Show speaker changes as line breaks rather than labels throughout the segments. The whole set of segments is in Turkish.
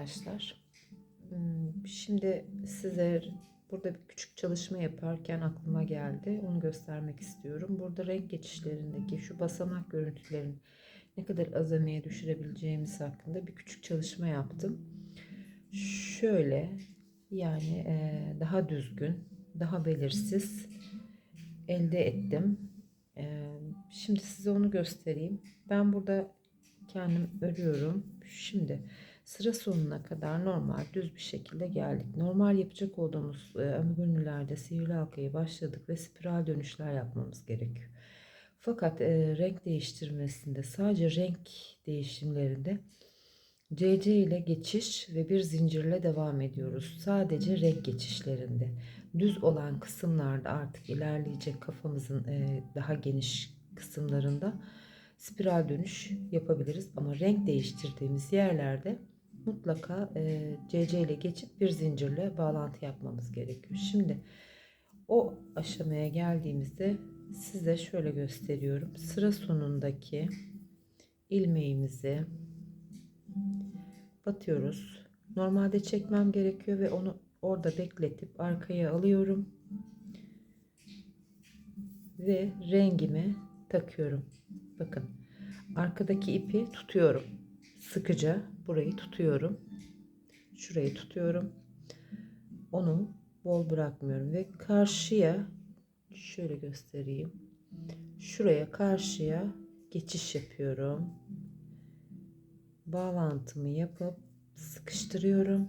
arkadaşlar. Hmm, Şimdi size burada bir küçük çalışma yaparken aklıma geldi. Onu göstermek istiyorum. Burada renk geçişlerindeki şu basamak görüntülerini ne kadar azamiye düşürebileceğimiz hakkında bir küçük çalışma yaptım. Şöyle yani eee, daha düzgün, daha belirsiz elde ettim. Eee, Şimdi size onu göstereyim. Ben burada kendim örüyorum. Şimdi sıra sonuna kadar normal düz bir şekilde geldik. Normal yapacak olduğumuz e, amigurnilerde sihirli halkayı başladık ve spiral dönüşler yapmamız gerekiyor. Fakat e, renk değiştirmesinde sadece renk değişimlerinde CC ile geçiş ve bir zincirle devam ediyoruz. Sadece renk geçişlerinde. Düz olan kısımlarda artık ilerleyecek kafamızın e, daha geniş kısımlarında spiral dönüş yapabiliriz. Ama renk değiştirdiğimiz yerlerde mutlaka e, CC ile geçip bir zincirle bağlantı yapmamız gerekiyor. Şimdi o aşamaya geldiğimizde size şöyle gösteriyorum. Sıra sonundaki ilmeğimizi batıyoruz. Normalde çekmem gerekiyor ve onu orada bekletip arkaya alıyorum. Ve rengimi takıyorum. Bakın arkadaki ipi tutuyorum. Sıkıca burayı tutuyorum. Şurayı tutuyorum. Onu bol bırakmıyorum ve karşıya şöyle göstereyim. Şuraya karşıya geçiş yapıyorum. Bağlantımı yapıp sıkıştırıyorum.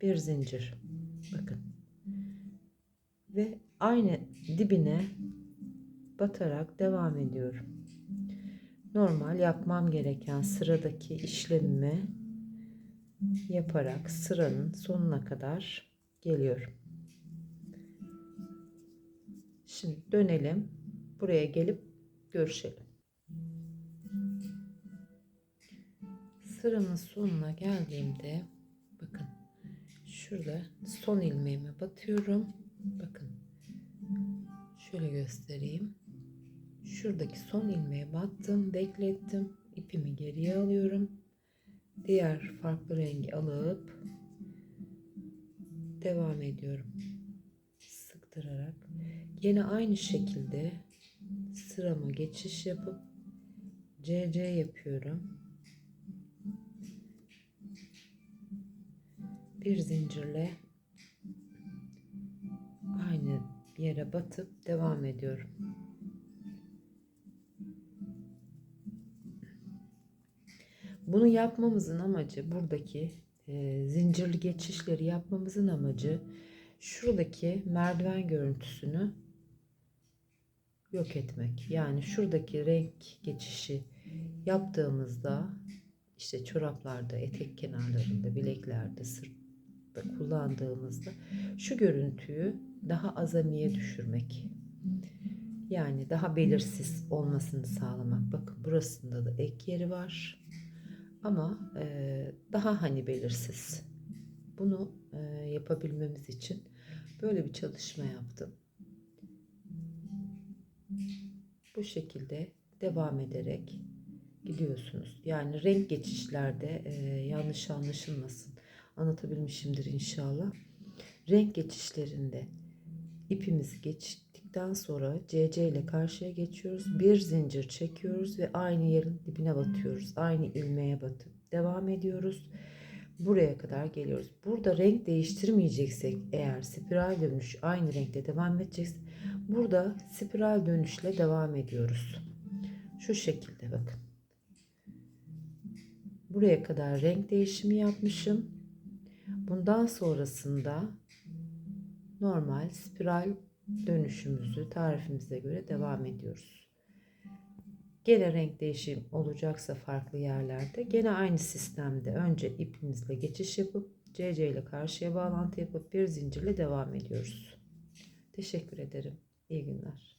Bir zincir. Bakın. Ve aynı dibine batarak devam ediyorum. Normal yapmam gereken sıradaki işlemimi yaparak sıranın sonuna kadar geliyorum. Şimdi dönelim. Buraya gelip görüşelim. Sıramın sonuna geldiğimde bakın şurada son ilmeğime batıyorum. Bakın şöyle göstereyim. Şuradaki son ilmeğe battım, beklettim. ipimi geriye alıyorum. Diğer farklı rengi alıp devam ediyorum. Sıktırarak. Yine aynı şekilde sırama geçiş yapıp CC yapıyorum. Bir zincirle aynı yere batıp devam ediyorum. Bunu yapmamızın amacı buradaki e, zincirli geçişleri yapmamızın amacı şuradaki merdiven görüntüsünü yok etmek. Yani şuradaki renk geçişi yaptığımızda işte çoraplarda, etek kenarlarında, bileklerde, sırtta kullandığımızda şu görüntüyü daha azamiye düşürmek. Yani daha belirsiz olmasını sağlamak. Bakın burasında da ek yeri var. Ama e, daha hani belirsiz. Bunu e, yapabilmemiz için böyle bir çalışma yaptım. Bu şekilde devam ederek gidiyorsunuz. Yani renk geçişlerde e, yanlış anlaşılmasın. Anlatabilmişimdir inşallah. Renk geçişlerinde ipimizi geçtikten sonra CC ile karşıya geçiyoruz. Bir zincir çekiyoruz ve aynı yerin dibine batıyoruz. Aynı ilmeğe batıp devam ediyoruz. Buraya kadar geliyoruz. Burada renk değiştirmeyeceksek eğer spiral dönüş aynı renkte devam edecekse burada spiral dönüşle devam ediyoruz. Şu şekilde bakın. Buraya kadar renk değişimi yapmışım. Bundan sonrasında normal spiral dönüşümüzü tarifimize göre devam ediyoruz. Gene renk değişim olacaksa farklı yerlerde gene aynı sistemde önce ipimizle geçiş yapıp CC ile karşıya bağlantı yapıp bir zincirle devam ediyoruz. Teşekkür ederim. İyi günler.